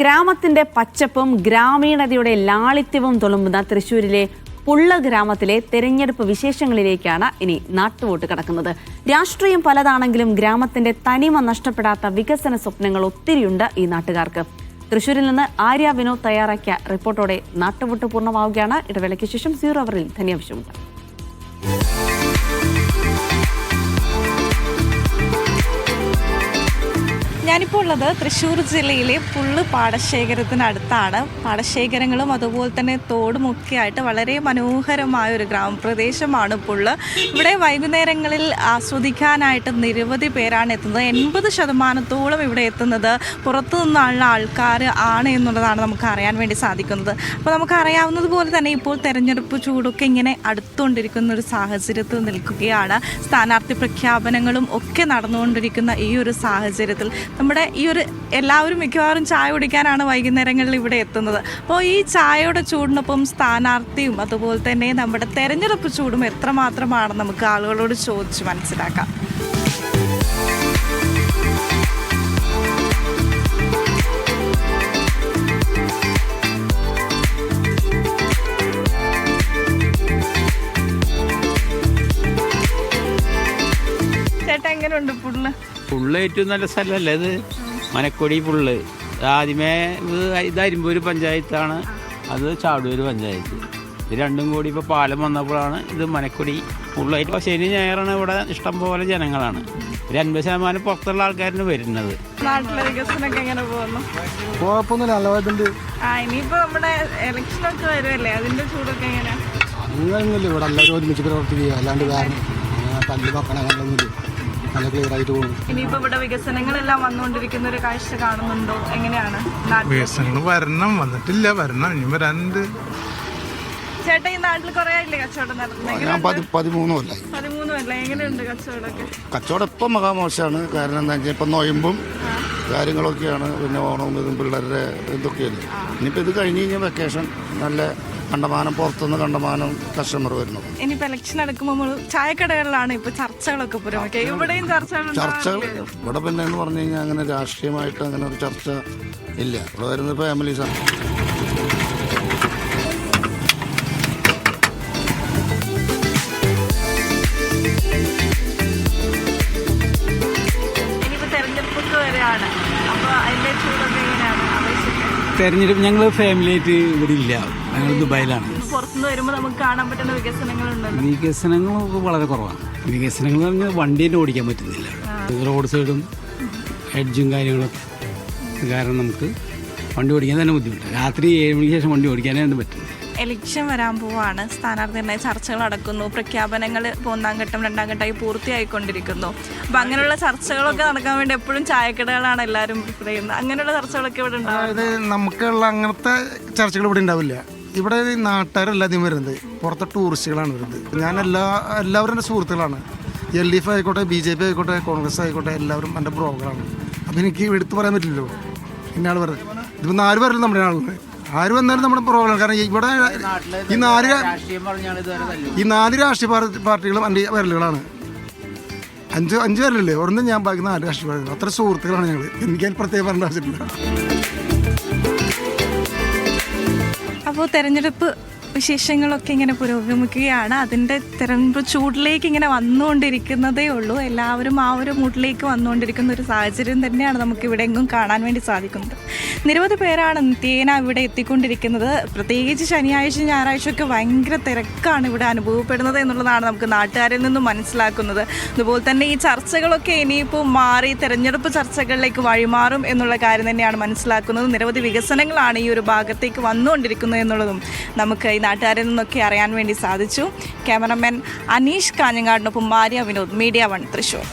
ഗ്രാമത്തിന്റെ പച്ചപ്പും ഗ്രാമീണതയുടെ ലാളിത്യവും തുളുമ്പുന്ന തൃശൂരിലെ പുള്ള ഗ്രാമത്തിലെ തെരഞ്ഞെടുപ്പ് വിശേഷങ്ങളിലേക്കാണ് ഇനി നാട്ടുവോട്ട് കടക്കുന്നത്. രാഷ്ട്രീയം പലതാണെങ്കിലും ഗ്രാമത്തിന്റെ തനിമ നഷ്ടപ്പെടാത്ത വികസന സ്വപ്നങ്ങൾ ഒത്തിരിയുണ്ട് ഈ നാട്ടുകാർക്ക്. തൃശൂരിൽ നിന്ന് ആര്യ വിനോദ് തയ്യാറാക്കിയ റിപ്പോർട്ടോടെ നാട്ടുവോട്ട് പൂർണമാവുകയാണ്. ഇടവേളയ്ക്ക് ശേഷം സീറോ അവറിൽ ധന്യാവശ്യമുണ്ട്. ഞാനിപ്പോൾ ഉള്ളത് തൃശ്ശൂർ ജില്ലയിലെ പുള്ള് പാടശേഖരത്തിനടുത്താണ്. പാടശേഖരങ്ങളും അതുപോലെ തന്നെ തോടുമൊക്കെ ആയിട്ട് വളരെ മനോഹരമായ ഒരു ഗ്രാമപ്രദേശമാണ് പുള്ള്. ഇവിടെ വൈകുന്നേരങ്ങളിൽ ആസ്വദിക്കാനായിട്ട് നിരവധി പേരാണ് എത്തുന്നത്. എൺപത് ശതമാനത്തോളം ഇവിടെ എത്തുന്നത് പുറത്തു നിന്നുള്ള ആൾക്കാർ ആണ് എന്നുള്ളതാണ് നമുക്ക് അറിയാൻ വേണ്ടി സാധിക്കുന്നത്. അപ്പോൾ നമുക്കറിയാവുന്നത് പോലെ തന്നെ ഇപ്പോൾ തെരഞ്ഞെടുപ്പ് ചൂടൊക്കെ ഇങ്ങനെ അടുത്തുകൊണ്ടിരിക്കുന്ന ഒരു സാഹചര്യത്തിൽ നിൽക്കുകയാണ്. സ്ഥാനാർത്ഥി പ്രഖ്യാപനങ്ങളും ഒക്കെ നടന്നുകൊണ്ടിരിക്കുന്ന ഈ ഒരു സാഹചര്യത്തിൽ നമ്മുടെ ഈ ഒരു എല്ലാവരും മിക്കവാറും ചായ കുടിക്കാനാണ് വൈകുന്നേരങ്ങളിൽ ഇവിടെ എത്തുന്നത്. അപ്പോൾ ഈ ചായയുടെ ചൂടിനൊപ്പം സ്ഥാനാർത്ഥിയും അതുപോലെ തന്നെ നമ്മുടെ തെരഞ്ഞെടുപ്പ് ചൂടും എത്രമാത്രമാണ് നമുക്ക് ആളുകളോട് ചോദിച്ച് മനസ്സിലാക്കാം. ചേട്ടാ എങ്ങനെയുണ്ട് പുള്ള് പുള്ള് ഏറ്റവും നല്ല സ്ഥലമല്ലേ ഇത് മനക്കൊടി പുള്ള്. ആദ്യമേ ഇത് ഇത് അരിമ്പൂർ പഞ്ചായത്താണ്. അത് ചാടൂര് പഞ്ചായത്ത്. ഇത് രണ്ടും കൂടി ഇപ്പോൾ പാലം വന്നപ്പോഴാണ് ഇത് മനക്കൊടി പുള്ളായിട്ട്. ശനി ഞായറാണ് ഇവിടെ ഇഷ്ടം പോലെ ജനങ്ങളാണ്. ഒരു അൻപത് ശതമാനം പുറത്തുള്ള ആൾക്കാരാണ് വരുന്നത്. നാട്ടിലെ വികസനമൊക്കെ എങ്ങനെ പോകുന്നു? കുഴപ്പമൊന്നുമില്ല നല്ലതായിട്ടുണ്ട്. ആ ഇനിയിപ്പോ നമ്മുടെ ഇലക്ഷനൊക്കെ വരുമല്ലേ അതിന്റെ ചൂടൊക്കെ എങ്ങനെയാ? അങ്ങനെയൊന്നുമില്ല ഇവിടെ എല്ലാവരും ഒരുമിച്ച് പ്രവർത്തിക്കുക. അല്ലാണ്ട് കാരണം തല്ലി നോക്കണം അങ്ങനെയൊന്നുമില്ല. നല്ല ക്ലിയർ ആയിട്ട് പോകുന്നു. ഇനിയിപ്പോ ഇവിടെ വികസനങ്ങളെല്ലാം വന്നുകൊണ്ടിരിക്കുന്ന ഒരു കാഴ്ച കാണുന്നുണ്ടോ? എങ്ങനെയാണ്? നാട്ടിൽ? വികസനങ്ങൾ വരണം വന്നിട്ടില്ല വരണം ഇനി വരാനുണ്ട്. ചേട്ടാ ഈ നാട്ടിൽ കുറെ ആയില്ലേ കച്ചവടം നടത്തുന്നത് ഞാൻ പതി പതിമൂന്ന് കൊല്ലായി. പതിമൂന്ന് അല്ല എങ്ങനെയുണ്ട് കച്ചവടമൊക്കെ? കച്ചവടം ഇപ്പം മഹാമോശമാണ് കാരണം എന്താ വെച്ചാൽ ഇപ്പം നൊയമ്പും കാര്യങ്ങളൊക്കെയാണ്. പിന്നെ ഓണവും ഇതും പിള്ളേരുടെ ഇതൊക്കെയല്ലേ. ഇനിയിപ്പോൾ ഇത് കഴിഞ്ഞ് കഴിഞ്ഞാൽ വെക്കേഷൻ നല്ല കണ്ടമാനം പുറത്തുനിന്ന് കണ്ടമാനം കസ്റ്റമർ വരുന്നത്. ഇനിയിപ്പോ ഇലക്ഷൻ എടുക്കുമ്പോൾ നമ്മൾ ചായക്കടകളിലാണ് ഇപ്പൊ ചർച്ചകളൊക്കെ പുരോഗമിക്കുക ഇവിടെയും ചർച്ചകൾ ചർച്ചകൾ ഇവിടെ പിന്നെ എന്ന് പറഞ്ഞു കഴിഞ്ഞാൽ അങ്ങനെ രാഷ്ട്രീയമായിട്ട് അങ്ങനെ ഒരു ചർച്ച ഇല്ല. ഇവിടെ വരുന്നത് ഫാമിലീസാണ് തെരഞ്ഞെടുപ്പ് ഞങ്ങൾ ഫാമിലിയായിട്ട് ഇവിടെ ഇല്ല. ഞങ്ങൾ ദുബായിലാണ്. പുറത്തുനിന്ന് വരുമ്പോൾ നമുക്ക് കാണാൻ പറ്റുന്ന വികസനങ്ങളുണ്ട്? വികസനങ്ങളൊക്കെ വളരെ കുറവാണ്. വികസനങ്ങൾ പറഞ്ഞാൽ വണ്ടി തന്നെ ഓടിക്കാൻ പറ്റുന്നില്ല. റോഡ് സൈഡും എഡ്ജും കാര്യങ്ങളും കാരണം നമുക്ക് വണ്ടി ഓടിക്കാൻ തന്നെ ബുദ്ധിമുട്ടാണ് രാത്രി ഏഴ് മണിക്ക് ശേഷം വണ്ടി ഓടിക്കാനേ പറ്റും ഇലക്ഷൻ വരാൻ പോവാണ്. സ്ഥാനാർത്ഥികളുടെ ചർച്ചകൾ നടക്കുന്നു പ്രഖ്യാപനങ്ങൾ ഒന്നാം ഘട്ടം രണ്ടാം ഘട്ടമായി പൂർത്തിയായിക്കൊണ്ടിരിക്കുന്നു. അപ്പം അങ്ങനെയുള്ള ചർച്ചകളൊക്കെ നടക്കാൻ വേണ്ടി എപ്പോഴും ചായക്കടകളാണ് എല്ലാവരും പ്രിഫർ അങ്ങനെയുള്ള ചർച്ചകളൊക്കെ ഇവിടെ ഉണ്ടാവും അതായത് നമുക്കുള്ള അങ്ങനത്തെ ചർച്ചകൾ ഇവിടെ ഉണ്ടാവില്ല. ഇവിടെ നാട്ടുകാരല്ല ആദ്യം വരുന്നത്. പുറത്തെ ടൂറിസ്റ്റുകളാണ് വരുന്നത്. ഞാൻ എല്ലാ എല്ലാവരും എന്റെ സുഹൃത്തുക്കളാണ്. എൽ ഡി എഫ് ആയിക്കോട്ടെ ബി ജെ പി ആയിക്കോട്ടെ കോൺഗ്രസ് ആയിക്കോട്ടെ എല്ലാവരും എന്റെ ബ്രോക്കറാണ്. അപ്പം എനിക്ക് എടുത്തു പറയാൻ പറ്റില്ലല്ലോ. ഇന്ന ആൾ പറയുന്നത് ഇതിപ്പോൾ നാല് പേരല്ലോ നമ്മുടെ ആളുകൾ ആര് വന്നാലും നമ്മുടെ പ്രോബ്ലം കാരണം ഇവിടെ ഈ നാല് ഈ നാല് രാഷ്ട്രീയ പാർട്ടികളും എന്റെ വിരലുകളാണ്. അഞ്ച് അഞ്ച് വിരലല്ലേ? ഒന്നും ഞാൻ ബാക്കി നാല് രാഷ്ട്രീയ പാർട്ടികൾ അത്ര സുഹൃത്തുക്കളാണ് ഞങ്ങൾ എനിക്ക് അതിൽ പ്രത്യേകം പറയേണ്ട ആവശ്യമില്ല. അപ്പോൾ തെരഞ്ഞെടുപ്പ് വിശേഷങ്ങളൊക്കെ ഇങ്ങനെ പുരോഗമിക്കുകയാണ്. അതിന്റെ തിരമ്പ് ചൂടിലേക്ക് ഇങ്ങനെ വന്നുകൊണ്ടിരിക്കുന്നതേ ഉള്ളൂ. എല്ലാവരും ആ ഒരു മൂഡിലേക്ക് വന്നുകൊണ്ടിരിക്കുന്ന ഒരു സാഹചര്യം തന്നെയാണ് നമുക്ക് ഇവിടെ എങ്ങും കാണാൻ വേണ്ടി സാധിക്കുന്നത്. നിരവധി പേരാണ് നിത്യേന ഇവിടെ എത്തിക്കൊണ്ടിരിക്കുന്നത്. പ്രത്യേകിച്ച് ശനിയാഴ്ച ഞായറാഴ്ചയൊക്കെ ഭയങ്കര തിരക്കാണ് ഇവിടെ അനുഭവപ്പെടുന്നത് എന്നുള്ളതാണ് നമുക്ക് നാട്ടുകാരിൽ നിന്നും മനസ്സിലാക്കുന്നത്. അതുപോലെ തന്നെ ഈ ചർച്ചകളൊക്കെ ഇനിയിപ്പോൾ മാറി തെരഞ്ഞെടുപ്പ് ചർച്ചകളിലേക്ക് വഴിമാറും എന്നുള്ള കാര്യം തന്നെയാണ് മനസ്സിലാക്കുന്നത്. നിരവധി വികസനങ്ങളാണ് ഈ ഒരു ഭാഗത്തേക്ക് വന്നുകൊണ്ടിരിക്കുന്നത് എന്നുള്ളതും നമുക്ക് നാട്ടുകാരിൽ നിന്നൊക്കെ അറിയാൻ വേണ്ടി സാധിച്ചു. ക്യാമറമാൻ അനീഷ് കാഞ്ഞങ്ങാടിനൊപ്പം മാരിയ വിനോദ് മീഡിയ വൺ തൃശ്ശൂർ